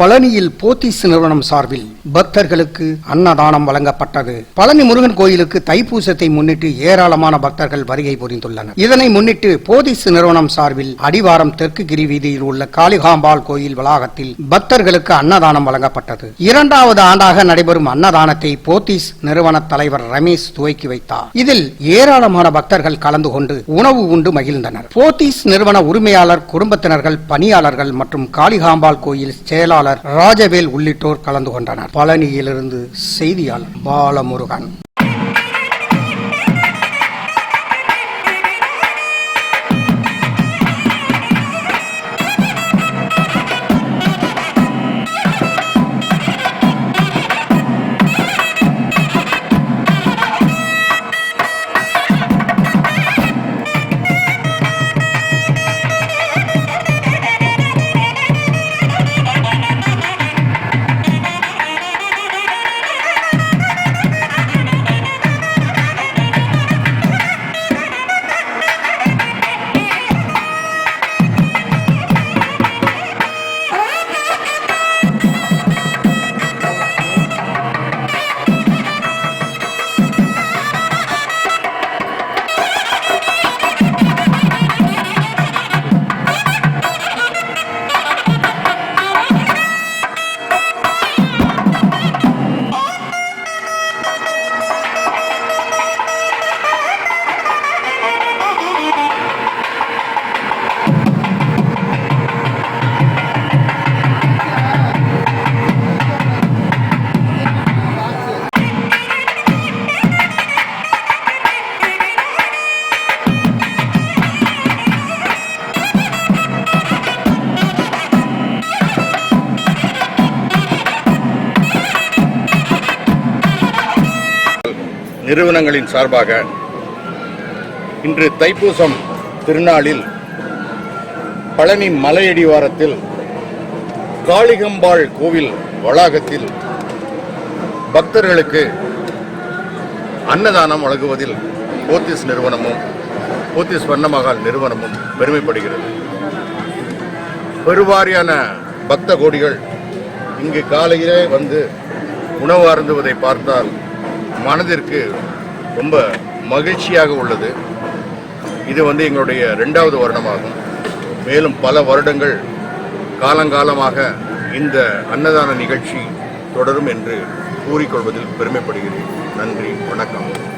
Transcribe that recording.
பழனியில் போத்தீஸ் நிறுவனம் சார்பில் பக்தர்களுக்கு அன்னதானம் வழங்கப்பட்டது. பழனி முருகன் கோயிலுக்கு தைப்பூசத்தை முன்னிட்டு ஏராளமான பக்தர்கள் வருகை புரிந்துள்ளனர். இதனை முன்னிட்டு போதிஸ் நிறுவனம் சார்பில் அடிவாரம் தெற்கு கிரி வீதியில் உள்ள காளிகாம்பாள் கோயில் வளாகத்தில் பக்தர்களுக்கு அன்னதானம் வழங்கப்பட்டது. இரண்டாவது ஆண்டாக நடைபெறும் அன்னதானத்தை போத்தீஸ் நிறுவன தலைவர் ரமேஷ் துவக்கி வைத்தார். இதில் ஏராளமான பக்தர்கள் கலந்து கொண்டு உணவு உண்டு மகிழ்ந்தனர். போத்தீஸ் நிறுவன உரிமையாளர் குடும்பத்தினர்கள் பணியாளர்கள் மற்றும் காளிகாம்பாள் கோயில் செயலாளர் ராஜவேல் உள்ளிட்டோர் கலந்து கொண்டனர். பழனியிலிருந்து செய்தியாளர் பாலமுருகன். நிறுவனங்களின் சார்பாக இன்று தைப்பூசம் திருநாளில் பழனி மலையடிவாரத்தில் காளிகம்பாள் கோவில் வளாகத்தில் பக்தர்களுக்கு அன்னதானம் வழங்குவதில் போத்திஸ் நிறுவனமும் போத்திஸ் வண்ணமகால் நிறுவனமும் பெருமைப்படுகிறது. பெருவாரியான பக்த கோடிகள் இங்கு காலையிலே வந்து உணவு அருந்துவதை பார்த்தால் மனதிற்கு ரொம்ப மகிழ்ச்சியாக உள்ளது. இது வந்து எங்களுடைய ரெண்டாவது வருடமாகும். மேலும் பல வருடங்கள் காலங்காலமாக இந்த அன்னதான நிகழ்ச்சி தொடரும் என்று கூறிக்கொள்வதில் பெருமைப்படுகிறேன். நன்றி வணக்கம்.